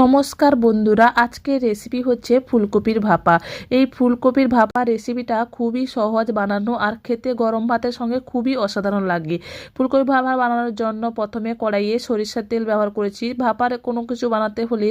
নমস্কার বন্ধুরা, আজকের রেসিপি হচ্ছে ফুলকপির ভাপা। এই ফুলকপির ভাপা রেসিপিটা খুবই সহজ বানানো আর খেতে গরম ভাতের সঙ্গে খুবই অসাধারণ লাগে। ফুলকপি ভাপা বানানোর জন্য প্রথমে কড়াইয়ে সরিষার তেল ব্যবহার করেছি। ভাপার কোনো কিছু বানাতে হলে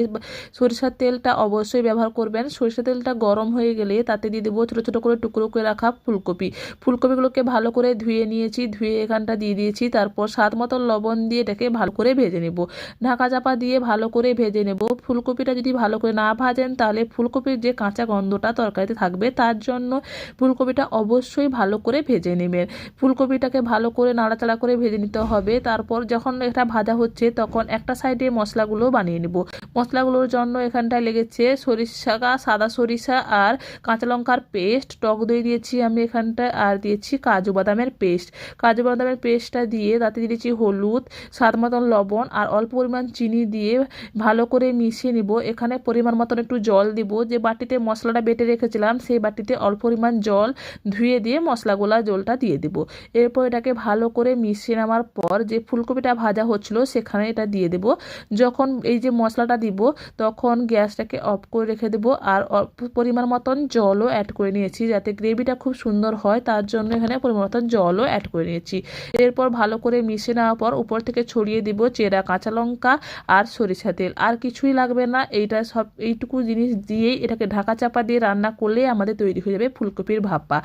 সরিষার তেলটা অবশ্যই ব্যবহার করবেন। সরিষার তেলটা গরম হয়ে গেলে তাতে দিয়ে দেবো ছোটো ছোটো করে টুকরো করে রাখা ফুলকপি। ফুলকপিগুলোকে ভালো করে ধুয়ে নিয়েছি, ধুয়ে এখানটা দিয়ে দিয়েছি। তারপর স্বাদ মতো লবণ দিয়ে এটাকে ভালো করে ভেজে নেব। ঢাকা চাপা দিয়ে ভালো করে ভেজে নেব। ফুলকপিটা যদি ভালো করে না ভাজেন, তাহলে ফুলকপির যে কাঁচা গন্ধটা তরকারিতে থাকবে, তার জন্য ফুলকপিটা অবশ্যই ভালো করে ভেজে নেবেন। ফুলকপিটাকে ভালো করে নাড়াচাড়া করে ভেজে নিতে হবে। তারপর যখন এটা ভাজা হচ্ছে, তখন একটা সাইডে মশলাগুলো বানিয়ে নেব। মশলাগুলোর জন্য এখানটায় লেগেছে সরিষা, সাদা সরিষা আর কাঁচা লঙ্কার পেস্ট। টক দই দিয়েছি আমি এখানটায় আর দিয়েছি কাজু বাদামের পেস্ট। কাজু বাদামের পেস্টটা দিয়ে তাতে দিয়েছি হলুদ, স্বাদ মতন লবণ আর অল্প পরিমাণ চিনি দিয়ে ভালো করে মিশিয়ে নিব। এখানে পরিমাণ মতন একটু জল দিব। যে বাটিতে মশলাটা বেটে রেখেছিলাম, সেই বাটিতে অল্প পরিমাণ জল ধুয়ে দিয়ে মশলাগুলা, জলটা দিয়ে দিব। এরপর এটাকে ভালো করে মিশিয়ে নেওয়ার পর যে ফুলকপিটা ভাজা হচ্ছিল, সেখানে এটা দিয়ে দেব। যখন এই যে মশলাটা দিব, তখন গ্যাসটাকে অফ করে রেখে দেবো আর পরিমাণ মতন জলও অ্যাড করে নিয়েছি যাতে গ্রেভিটা খুব সুন্দর হয়। তার জন্য এখানে পরিমাণ মতন জলও অ্যাড করে নিয়েছি। এরপর ভালো করে মিশিয়ে নেওয়ার পর উপর থেকে ছড়িয়ে দিব চেরা, কাঁচা লঙ্কা আর সরিষা তেল। আর কিছুই লাগবে না। এইটা সব, এইটুকু জিনিস দিয়েই এটাকে ঢাকা চাপা দিয়ে রান্না করলে আমাদের তৈরি হয়ে যাবে ফুলকপির ভাপা।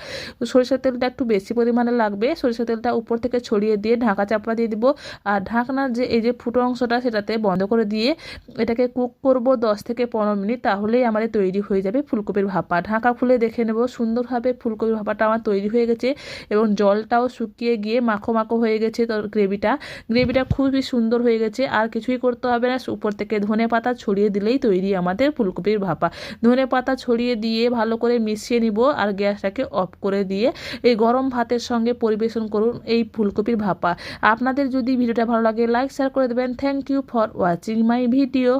সরিষার তেলটা একটু বেশি পরিমাণে লাগবে। সরিষার তেলটা উপর থেকে ছড়িয়ে দিয়ে ঢাকা চাপা দিয়ে দিব। আর ঢাকনার যে, এই যে ফুটো অংশটা সেটাতে বন্ধ করে দিয়ে এটাকে কুক করব দশ থেকে পনেরো মিনিট, তাহলেই আমাদের তৈরি হয়ে যাবে ফুলকপির ভাপা। ঢাকা খুলে দেখে নেব, সুন্দরভাবে ফুলকপির ভাপাটা আমার তৈরি হয়ে গেছে এবং জলটাও শুকিয়ে গিয়ে মাখো মাখো হয়ে গেছে তো গ্রেভিটা। গ্রেভিটা খুবই সুন্দর হয়ে গেছে, আর কিছুই করতে হবে না। উপর থেকে ধনে পাতা ছড়িয়ে দিলেই তৈরি আমাদের ফুলকপির ভাপা। ধনে পাতা ছড়িয়ে দিয়ে ভালো করে মিশিয়ে নিব আর গ্যাসটাকে অফ করে দিয়ে এই গরম ভাতের সঙ্গে পরিবেশন করুন এই ফুলকপির ভাপা। আপনাদের যদি ভিডিওটা ভালো লাগে, লাইক শেয়ার করে দেবেন। Thank you for watching my video